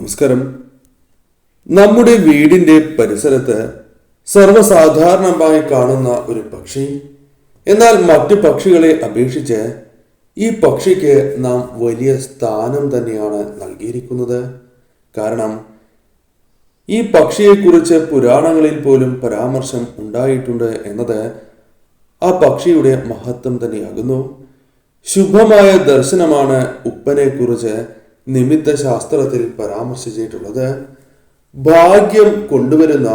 നമസ്കാരം. നമ്മുടെ വീടിന്റെ പരിസരത്ത് സർവസാധാരണമായി കാണുന്ന ഒരു പക്ഷി. എന്നാൽ മറ്റു പക്ഷികളെ അപേക്ഷിച്ച് ഈ പക്ഷിക്ക് നാം വലിയ സ്ഥാനം തന്നെയാണ് നൽകിയിരിക്കുന്നത്. കാരണം ഈ പക്ഷിയെക്കുറിച്ച് പുരാണങ്ങളിൽ പോലും പരാമർശം ഉണ്ടായിട്ടുണ്ട് എന്നത് ആ പക്ഷിയുടെ മഹത്വം തന്നെയാകുന്നു. ശുഭമായ ദർശനമാണ് ഉപ്പനെക്കുറിച്ച് കുറിച്ച് നിമിത്ത ശാസ്ത്രത്തിൽ പരാമർശിച്ചിട്ടുള്ളത് ഭാഗ്യം കൊണ്ടുവരുന്ന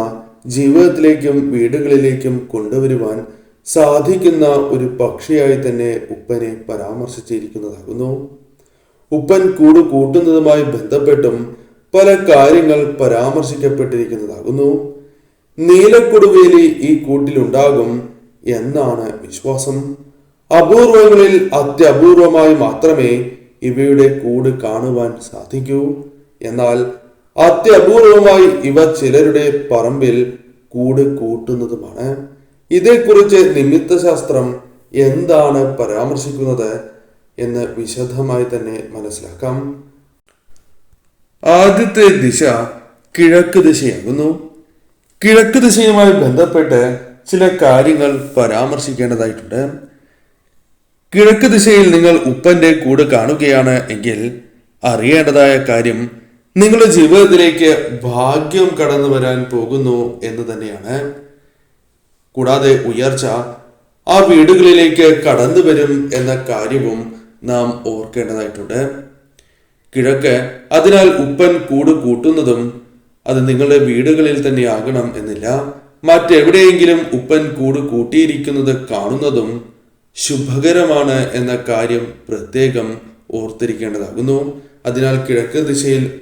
ജീവിതത്തിലേക്കും വീടുകളിലേക്കും കൊണ്ടുവരുവാൻ സാധിക്കുന്ന ഒരു പക്ഷിയായി തന്നെ ഉപ്പനെ പരാമർശിച്ചിരിക്കുന്നതാകുന്നു. ഉപ്പൻ കൂട് കൂട്ടുന്നതുമായി ബന്ധപ്പെട്ടും പല കാര്യങ്ങൾ പരാമർശിക്കപ്പെട്ടിരിക്കുന്നതാകുന്നു. നീലക്കൊടുവേലി ഈ കൂട്ടിലുണ്ടാകും എന്നാണ് വിശ്വാസം. അപൂർവങ്ങളിൽ അത്യപൂർവമായി മാത്രമേ ഇവയുടെ കൂട് കാണുവാൻ സാധിക്കൂ. എന്നാൽ അത്യപൂർവമായി ഇവ ചിലരുടെ പറമ്പിൽ കൂട് കൂട്ടുന്നതുമാണ്. ഇതേക്കുറിച്ച് നിമിത്തശാസ്ത്രം എന്താണ് പരാമർശിക്കുന്നത് എന്ന് വിശദമായി തന്നെ മനസ്സിലാക്കാം. ആദ്യത്തെ ദിശ കിഴക്ക് ദിശയാകുന്നു. കിഴക്ക് ദിശയുമായി ബന്ധപ്പെട്ട് ചില കാര്യങ്ങൾ പരാമർശിക്കേണ്ടതായിട്ടുണ്ട്. കിഴക്ക് ദിശയിൽ നിങ്ങൾ ഉപ്പന്റെ കൂട് കാണുകയാണ് എങ്കിൽ അറിയേണ്ടതായ കാര്യം നിങ്ങളുടെ ജീവിതത്തിലേക്ക് ഭാഗ്യം കടന്നു വരാൻ പോകുന്നു എന്ന് തന്നെയാണ്. കൂടാതെ ഉയർച്ച ആ വീടുകളിലേക്ക് കടന്നു വരും എന്ന കാര്യവും നാം ഓർക്കേണ്ടതായിട്ടുണ്ട്. കിഴക്ക് അതിനാൽ ഉപ്പൻ കൂട് കൂട്ടുന്നതും അത് നിങ്ങളുടെ വീടുകളിൽ തന്നെ ആകണം എന്നില്ല. മറ്റെവിടെയെങ്കിലും ഉപ്പൻ കൂട് കൂട്ടിയിരിക്കുന്നത് കാണുന്നതും ശുഭകരമാണ് എന്ന കാര്യം പ്രത്യേകം ഓർത്തിരിക്കേണ്ടതാകുന്നു. അതിനാൽ കിഴക്ക് ദിശയിൽ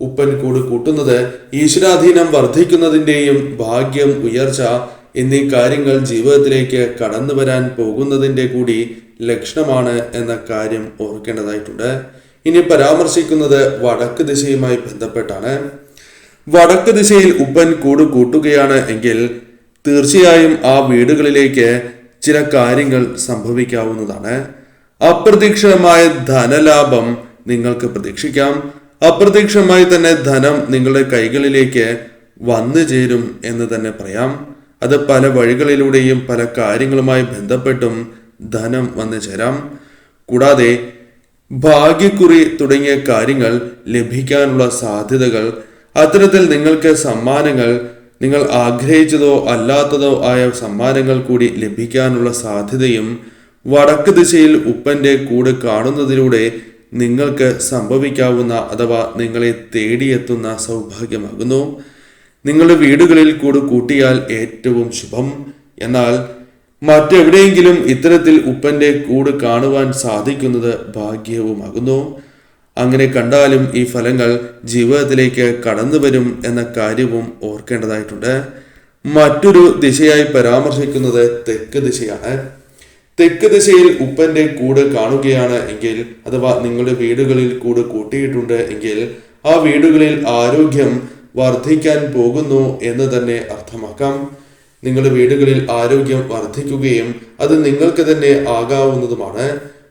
ഉപ്പൻ കൂട് കൂട്ടുന്നത് ഈശ്വരാധീനം വർദ്ധിക്കുന്നതിന്റെയും ഭാഗ്യം ഉയർച്ച എന്നീ കാര്യങ്ങൾ ജീവിതത്തിലേക്ക് കടന്നു വരാൻ പോകുന്നതിന്റെ കൂടി ലക്ഷണമാണ് എന്ന കാര്യം ഓർക്കേണ്ടതായിട്ടുണ്ട്. ഇനി പരാമർശിക്കുന്നത് വടക്ക് ദിശയുമായി ബന്ധപ്പെട്ടാണ്. വടക്ക് ദിശയിൽ ഉപ്പൻ കൂട് കൂട്ടുകയാണ് എങ്കിൽ തീർച്ചയായും ആ വീടുകളിലേക്ക് ചില കാര്യങ്ങൾ സംഭവിക്കാവുന്നതാണ്. അപ്രതീക്ഷിതമായ ധനലാഭം നിങ്ങൾക്ക് പ്രതീക്ഷിക്കാം. അപ്രതീക്ഷിതമായി തന്നെ ധനം നിങ്ങളുടെ കൈകളിലേക്ക് വന്നു ചേരും എന്ന് തന്നെ പറയാം. അത് പല വഴികളിലൂടെയും പല കാര്യങ്ങളുമായി ബന്ധപ്പെട്ടും ധനം വന്നു ചേരാം. കൂടാതെ ഭാഗ്യക്കുറി തുടങ്ങിയ കാര്യങ്ങൾ ലഭിക്കാനുള്ള സാധ്യതകൾ അത്തരത്തിൽ നിങ്ങൾക്ക് സമ്മാനങ്ങൾ നിങ്ങൾ ആഗ്രഹിച്ചതോ അല്ലാത്തതോ ആയ സമ്മാനങ്ങൾ കൂടി ലഭിക്കാനുള്ള സാധ്യതയും വടക്ക് ദിശയിൽ ഉപ്പന്റെ കൂട് കാണുന്നതിലൂടെ നിങ്ങൾക്ക് സംഭവിക്കാവുന്ന അഥവാ നിങ്ങളെ തേടിയെത്തുന്ന സൗഭാഗ്യമാകുന്നു. നിങ്ങളുടെ വീടുകളിൽ കൂട് കൂട്ടിയാൽ ഏറ്റവും ശുഭം. എന്നാൽ മറ്റെവിടെയെങ്കിലും ഇത്തരത്തിൽ ഉപ്പന്റെ കൂട് കാണുവാൻ സാധിക്കുന്നത് ഭാഗ്യവുമാകുന്നു. അങ്ങനെ കണ്ടാലും ഈ ഫലങ്ങൾ ജീവിതത്തിലേക്ക് കടന്നു വരും എന്ന കാര്യവും ഓർക്കേണ്ടതായിട്ടുണ്ട്. മറ്റൊരു ദിശയായി പരാമർശിക്കുന്നത് തെക്ക് ദിശയാണ്. തെക്ക് ദിശയിൽ ഉപ്പന്റെ കൂട് കാണുകയാണ് എങ്കിൽ അഥവാ നിങ്ങളുടെ വീടുകളിൽ കൂട് കൂട്ടിയിട്ടുണ്ട് എങ്കിൽ ആ വീടുകളിൽ ആരോഗ്യം വർദ്ധിക്കാൻ പോകുന്നു എന്ന് തന്നെ അർത്ഥമാക്കാം. നിങ്ങളുടെ വീടുകളിൽ ആരോഗ്യം വർദ്ധിക്കുകയും അത് നിങ്ങൾക്ക് തന്നെ ആകാവുന്നതുമാണ്.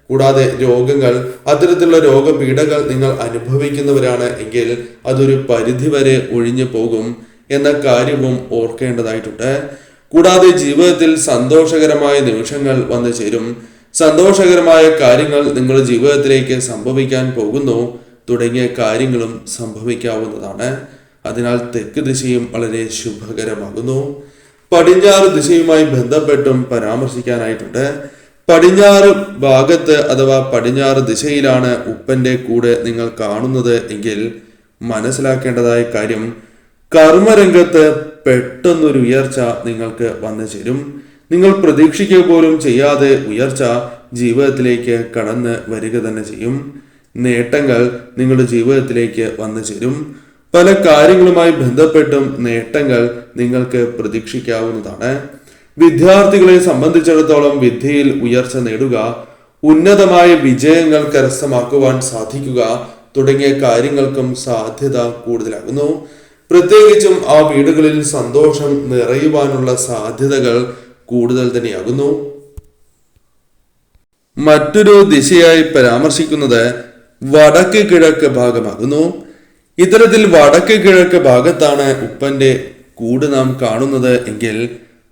കൂടാതെ രോഗങ്ങൾ അത്തരത്തിലുള്ള രോഗപീഠകൾ നിങ്ങൾ അനുഭവിക്കുന്നവരാണ് എങ്കിൽ അതൊരു പരിധിവരെ ഒഴിഞ്ഞു പോകും എന്ന കാര്യവും ഓർക്കേണ്ടതായിട്ടുണ്ട്. കൂടാതെ ജീവിതത്തിൽ സന്തോഷകരമായ നിമിഷങ്ങൾ വന്നു ചേരും. സന്തോഷകരമായ കാര്യങ്ങൾ നിങ്ങളുടെ ജീവിതത്തിലേക്ക് സംഭവിക്കാൻ പോകുന്നു. തുടങ്ങിയ കാര്യങ്ങളും സംഭവിക്കാവുന്നതാണ്. അതിനാൽ തെക്ക് ദിശയും വളരെ ശുഭകരമാകുന്നു. പടിഞ്ഞാറ് ദിശയുമായി ബന്ധപ്പെട്ടും പരാമർശിക്കാനായിട്ടുണ്ട്. പടിഞ്ഞാറ് ഭാഗത്ത് അഥവാ പടിഞ്ഞാറ് ദിശയിലാണ് ഉപ്പന്റെ കൂടെ നിങ്ങൾ കാണുന്നത് എങ്കിൽ മനസ്സിലാക്കേണ്ടതായ കാര്യം കർമ്മരംഗത്ത് പെട്ടെന്നൊരു ഉയർച്ച നിങ്ങൾക്ക് വന്നു ചേരും. നിങ്ങൾ പ്രതീക്ഷിക്കുക പോലും ചെയ്യാതെ ഉയർച്ച ജീവിതത്തിലേക്ക് കടന്ന് വരിക തന്നെ ചെയ്യും. നേട്ടങ്ങൾ നിങ്ങളുടെ ജീവിതത്തിലേക്ക് വന്നു ചേരും. പല കാര്യങ്ങളുമായി ബന്ധപ്പെട്ടും നേട്ടങ്ങൾ നിങ്ങൾക്ക് പ്രതീക്ഷിക്കാവുന്നതാണ്. വിദ്യാർത്ഥികളെ സംബന്ധിച്ചിടത്തോളം വിദ്യയിൽ ഉയർച്ച നേടുക ഉന്നതമായ വിജയങ്ങൾ കരസ്ഥമാക്കുവാൻ സാധിക്കുക തുടങ്ങിയ കാര്യങ്ങൾക്കും സാധ്യത കൂടുതലാകുന്നു. പ്രത്യേകിച്ചും ആ വീടുകളിൽ സന്തോഷം നിറയുവാനുള്ള സാധ്യതകൾ കൂടുതൽ തന്നെയാകുന്നു. മറ്റൊരു ദിശയായി പരാമർശിക്കുന്നത് വടക്ക് കിഴക്ക് ഭാഗമാകുന്നു. ഇത്തരത്തിൽ വടക്ക് കിഴക്ക് ഭാഗത്താണ് ഉപ്പന്റെ കൂട് നാം കാണുന്നത് എങ്കിൽ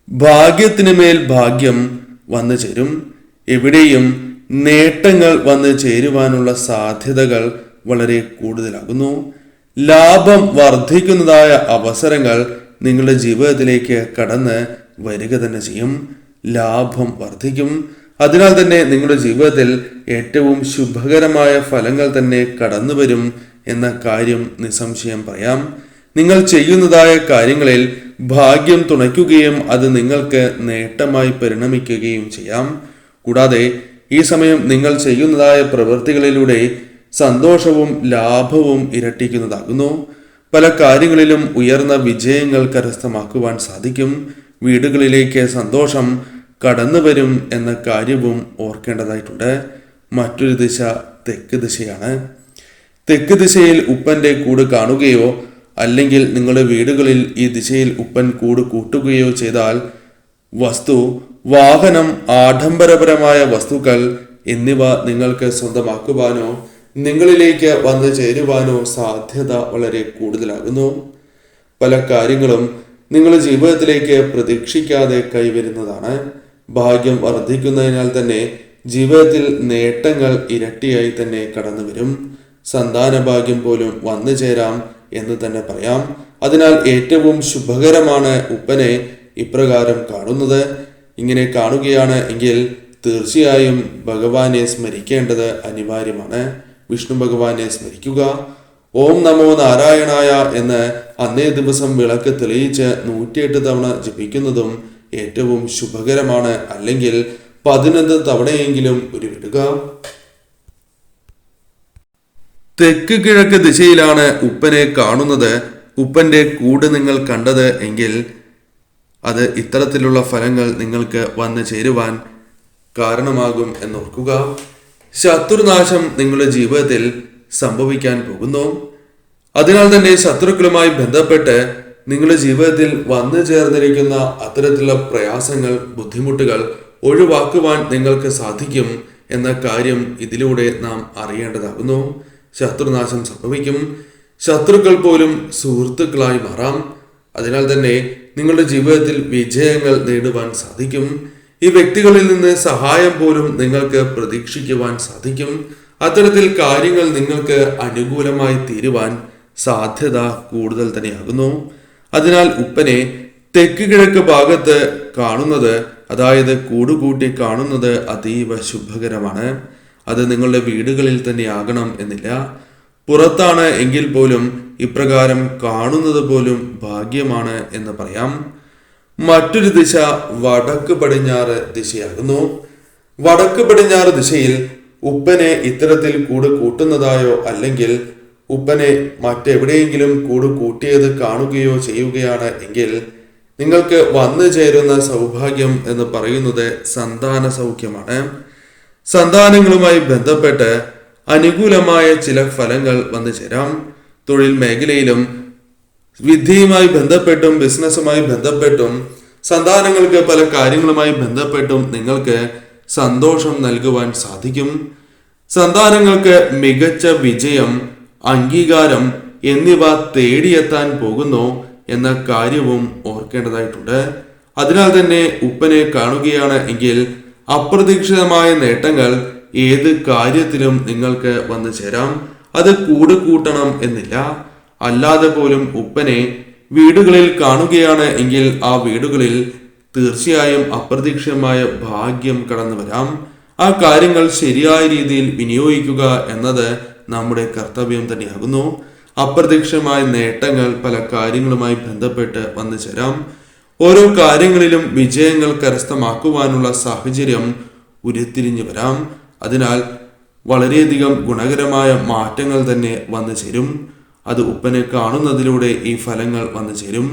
ഭാഗ്യത്തിന് മേൽ ഭാഗ്യം വന്നു ചേരും. എവിടെയും നേട്ടങ്ങൾ വന്ന് ചേരുവാനുള്ള സാധ്യതകൾ വളരെ കൂടുതലാകുന്നു. ലാഭം വർദ്ധിക്കുന്നതായ അവസരങ്ങൾ നിങ്ങളുടെ ജീവിതത്തിലേക്ക് കടന്ന് വരിക തന്നെ ചെയ്യും. ലാഭം വർദ്ധിക്കും. അതിനാൽ തന്നെ നിങ്ങളുടെ ജീവിതത്തിൽ ഏറ്റവും ശുഭകരമായ ഫലങ്ങൾ തന്നെ കടന്നു വരും എന്ന കാര്യം നിസ്സംശയം പറയാം. നിങ്ങൾ ചെയ്യുന്നതായ കാര്യങ്ങളിൽ ഭാഗ്യം തുണയ്ക്കുകയും അത് നിങ്ങൾക്ക് നേട്ടമായി പരിണമിക്കുകയും ചെയ്യാം. കൂടാതെ ഈ സമയം നിങ്ങൾ ചെയ്യുന്നതായ പ്രവൃത്തികളിലൂടെ സന്തോഷവും ലാഭവും ഇരട്ടിക്കുന്നതാകുന്നു. പല കാര്യങ്ങളിലും ഉയർന്ന വിജയങ്ങൾ കരസ്ഥമാക്കുവാൻ സാധിക്കും. വീടുകളിലേക്ക് സന്തോഷം കടന്നു വരും എന്ന കാര്യവും ഓർക്കേണ്ടതായിട്ടുണ്ട്. മറ്റൊരു ദിശ തെക്ക് ദിശയാണ്. തെക്ക് ദിശയിൽ ഉപ്പന്റെ കൂട് കാണുകയോ അല്ലെങ്കിൽ നിങ്ങളുടെ വീടുകളിൽ ഈ ദിശയിൽ ഉപ്പൻ കൂട് കൂട്ടുകയോ ചെയ്താൽ വസ്തു വാഹനം ആഡംബരപരമായ വസ്തുക്കൾ എന്നിവ നിങ്ങൾക്ക് സ്വന്തമാക്കുവാനോ നിങ്ങളിലേക്ക് വന്നു ചേരുവാനോ സാധ്യത വളരെ കൂടുതലാകുന്നു. പല കാര്യങ്ങളും നിങ്ങളുടെ ജീവിതത്തിലേക്ക് പ്രതീക്ഷിക്കാതെ കൈവരുന്നതാണ്. ഭാഗ്യം വർദ്ധിക്കുന്നതിനാൽ തന്നെ ജീവിതത്തിൽ നേട്ടങ്ങൾ ഇരട്ടിയായി തന്നെ കടന്നു വരും സന്താന ഭാഗ്യം പോലും വന്നു ചേരാം എന്ന് തന്നെ പറയാം. അതിനാൽ ഏറ്റവും ശുഭകരമാണ് ഉപ്പനെ ഇപ്രകാരം കാണുന്നത്. ഇങ്ങനെ കാണുകയാണ് എങ്കിൽ തീർച്ചയായും ഭഗവാനെ സ്മരിക്കേണ്ടത് അനിവാര്യമാണ്. വിഷ്ണു ഭഗവാനെ സ്മരിക്കുക. ഓം നമോ നാരായണായ എന്ന് അന്നേ ദിവസം വിളക്ക് തെളിയിച്ച് നൂറ്റിയെട്ട് തവണ ജപിക്കുന്നതും ഏറ്റവും ശുഭകരമാണ്. അല്ലെങ്കിൽ പതിനൊന്ന് തവണയെങ്കിലും ഉരുവിടുക. തെക്ക് കിഴക്ക് ദിശയിലാണ് ഉപ്പനെ കാണുന്നത്. ഉപ്പന്റെ കൂട് നിങ്ങൾ കണ്ടത് എങ്കിൽ അത് ഇത്തരത്തിലുള്ള ഫലങ്ങൾ നിങ്ങൾക്ക് വന്നു ചേരുവാൻ കാരണമാകും എന്നോർക്കുക. ശത്രുനാശം നിങ്ങളുടെ ജീവിതത്തിൽ സംഭവിക്കാൻ പോകുന്നു. അതിനാൽ തന്നെ ശത്രുക്കളുമായി ബന്ധപ്പെട്ട് നിങ്ങളുടെ ജീവിതത്തിൽ വന്നു ചേർന്നിരിക്കുന്ന അത്തരത്തിലുള്ള പ്രയാസങ്ങൾ ബുദ്ധിമുട്ടുകൾ ഒഴിവാക്കുവാൻ നിങ്ങൾക്ക് സാധിക്കും എന്ന കാര്യം ഇതിലൂടെ നാം അറിയേണ്ടതാകുന്നു. ശത്രുനാശം സംഭവിക്കും. ശത്രുക്കൾ പോലും സുഹൃത്തുക്കളായി മാറാം. അതിനാൽ തന്നെ നിങ്ങളുടെ ജീവിതത്തിൽ വിജയങ്ങൾ നേടുവാൻ സാധിക്കും. ഈ വ്യക്തികളിൽ നിന്ന് സഹായം പോലും നിങ്ങൾക്ക് പ്രതീക്ഷിക്കുവാൻ സാധിക്കും. അത്തരത്തിൽ കാര്യങ്ങൾ നിങ്ങൾക്ക് അനുകൂലമായി തീരുവാൻ സാധ്യത കൂടുതൽ തന്നെയാകുന്നു. അതിനാൽ ഉപ്പനെ തെക്ക് കിഴക്ക് ഭാഗത്ത് കാണുന്നത് അതായത് കൂടുകൂട്ടി കാണുന്നത് അതീവ ശുഭകരമാണ്. അത് നിങ്ങളുടെ വീടുകളിൽ തന്നെ ആകണം എന്നില്ല. പുറത്താണ് എങ്കിൽ പോലും ഇപ്രകാരം കാണുന്നത് പോലും ഭാഗ്യമാണ് എന്ന് പറയാം. മറ്റൊരു ദിശ വടക്ക് പടിഞ്ഞാറ് ദിശയാകുന്നു. വടക്ക് പടിഞ്ഞാറ് ദിശയിൽ ഉപ്പനെ ഇത്തരത്തിൽ കൂട് കൂട്ടുന്നതായോ അല്ലെങ്കിൽ ഉപ്പനെ മറ്റെവിടെയെങ്കിലും കൂട് കൂട്ടിയത് കാണുകയോ ചെയ്യുകയാണ് എങ്കിൽ നിങ്ങൾക്ക് വന്നു ചേരുന്ന സൗഭാഗ്യം എന്ന് പറയുന്നത് സന്താന സൗഖ്യമാണ് സന്താനങ്ങളുമായി ബന്ധപ്പെട്ട് അനുകൂലമായ ചില ഫലങ്ങൾ വന്നു ചേരാം. തൊഴിൽ മേഖലയിലും വിദ്യയുമായി ബന്ധപ്പെട്ടും ബിസിനസ്സുമായി ബന്ധപ്പെട്ടും സന്താനങ്ങൾക്ക് പല കാര്യങ്ങളുമായി ബന്ധപ്പെട്ടും നിങ്ങൾക്ക് സന്തോഷം നൽകുവാൻ സാധിക്കും. സന്താനങ്ങൾക്ക് മികച്ച വിജയം അംഗീകാരം എന്നിവ തേടിയെത്താൻ പോകുന്നു എന്ന കാര്യവും ഓർക്കേണ്ടതായിട്ടുണ്ട്. അതിനാൽ തന്നെ ഉപ്പനെ കാണുകയാണ് എങ്കിൽ അപ്രതീക്ഷിതമായ നേട്ടങ്ങൾ ഏത് കാര്യത്തിലും നിങ്ങൾക്ക് വന്നു ചേരാം. അത് കൂട് കൂട്ടണം എന്നില്ല. അല്ലാതെ പോലും ഉപ്പനെ വീടുകളിൽ കാണുകയാണ് എങ്കിൽ ആ വീടുകളിൽ തീർച്ചയായും അപ്രതീക്ഷിതമായ ഭാഗ്യം കടന്നു വരാം. ആ കാര്യങ്ങൾ ശരിയായ രീതിയിൽ വിനിയോഗിക്കുക എന്നത് നമ്മുടെ കർത്തവ്യം തന്നെയാകുന്നു. അപ്രതീക്ഷിതമായ നേട്ടങ്ങൾ പല കാര്യങ്ങളുമായി ബന്ധപ്പെട്ട് വന്നു ചേരാം. ഓരോ കാര്യങ്ങളിലും വിജയങ്ങൾ കരസ്ഥമാക്കുവാനുള്ള സാഹചര്യം ഉരുത്തിരിഞ്ഞു വരാം. അതിനാൽ വളരെയധികം ഗുണകരമായ മാറ്റങ്ങൾ തന്നെ വന്നു ചേരും. അത് ഉപ്പനെ കാണുന്നതിലൂടെ ഈ ഫലങ്ങൾ വന്നു ചേരും.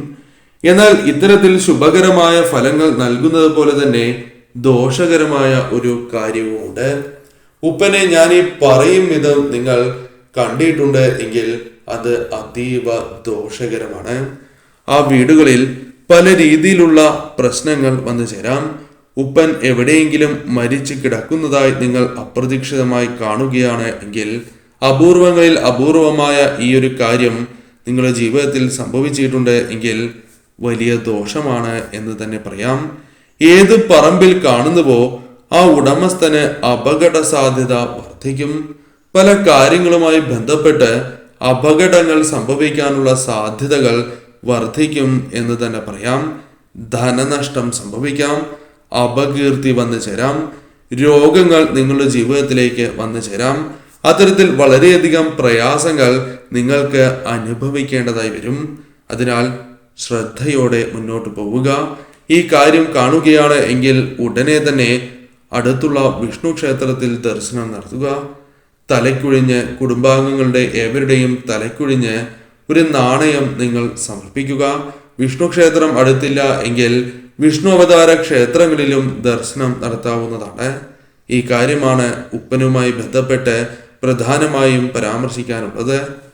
എന്നാൽ ഇത്തരത്തിൽ ശുഭകരമായ ഫലങ്ങൾ നൽകുന്നത് പോലെ തന്നെ ദോഷകരമായ ഒരു കാര്യവുമുണ്ട്. ഉപ്പനെ ഞാൻ ഈ പറയും വിധം നിങ്ങൾ കണ്ടിട്ടുണ്ട് എങ്കിൽ അത് അതീവ ദോഷകരമാണ്. ആ വീടുകളിൽ പല രീതിയിലുള്ള പ്രശ്നങ്ങൾ വന്നു ചേരാം. ഉപ്പൻ എവിടെയെങ്കിലും മരിച്ചു കിടക്കുന്നതായി നിങ്ങൾ അപ്രതീക്ഷിതമായി കാണുകയാണ് എങ്കിൽ അപൂർവങ്ങളിൽ അപൂർവമായ ഈ ഒരു കാര്യം നിങ്ങളുടെ ജീവിതത്തിൽ സംഭവിച്ചിട്ടുണ്ട് എങ്കിൽ വലിയ ദോഷമാണ് എന്ന് തന്നെ പറയാം. ഏത് പറമ്പിൽ കാണുന്നുവോ ആ ഉടമസ്ഥന് അപകട സാധ്യത വർദ്ധിക്കും. പല കാര്യങ്ങളുമായി ബന്ധപ്പെട്ട് അപകടങ്ങൾ സംഭവിക്കാനുള്ള സാധ്യതകൾ വർദ്ധിക്കും എന്ന് തന്നെ പറയാം. ധനനഷ്ടം സംഭവിക്കാം. അപകീർത്തി വന്നു ചേരാം. രോഗങ്ങൾ നിങ്ങളുടെ ജീവിതത്തിലേക്ക് വന്നു ചേരാം. അത്തരത്തിൽ വളരെയധികം പ്രയാസങ്ങൾ നിങ്ങൾക്ക് അനുഭവിക്കേണ്ടതായി വരും. അതിനാൽ ശ്രദ്ധയോടെ മുന്നോട്ട് പോവുക. ഈ കാര്യം കാണുകയാണ് എങ്കിൽ ഉടനെ തന്നെ അടുത്തുള്ള വിഷ്ണു ക്ഷേത്രത്തിൽ ദർശനം നടത്തുക. തലക്കുഴിഞ്ഞ് കുടുംബാംഗങ്ങളുടെ ഏവരുടെയും തലക്കുഴിഞ്ഞ് ഒരു നാണയം നിങ്ങൾ സമർപ്പിക്കുക. വിഷ്ണു ക്ഷേത്രം അടുത്തില്ല എങ്കിൽ വിഷ്ണു അവതാര ക്ഷേത്രങ്ങളിലും ദർശനം നടത്താവുന്നതാണ്. ഈ കാര്യമാണ് ഉപ്പനുമായി ബന്ധപ്പെട്ട് പ്രധാനമായും പരാമർശിക്കാനുള്ളത്.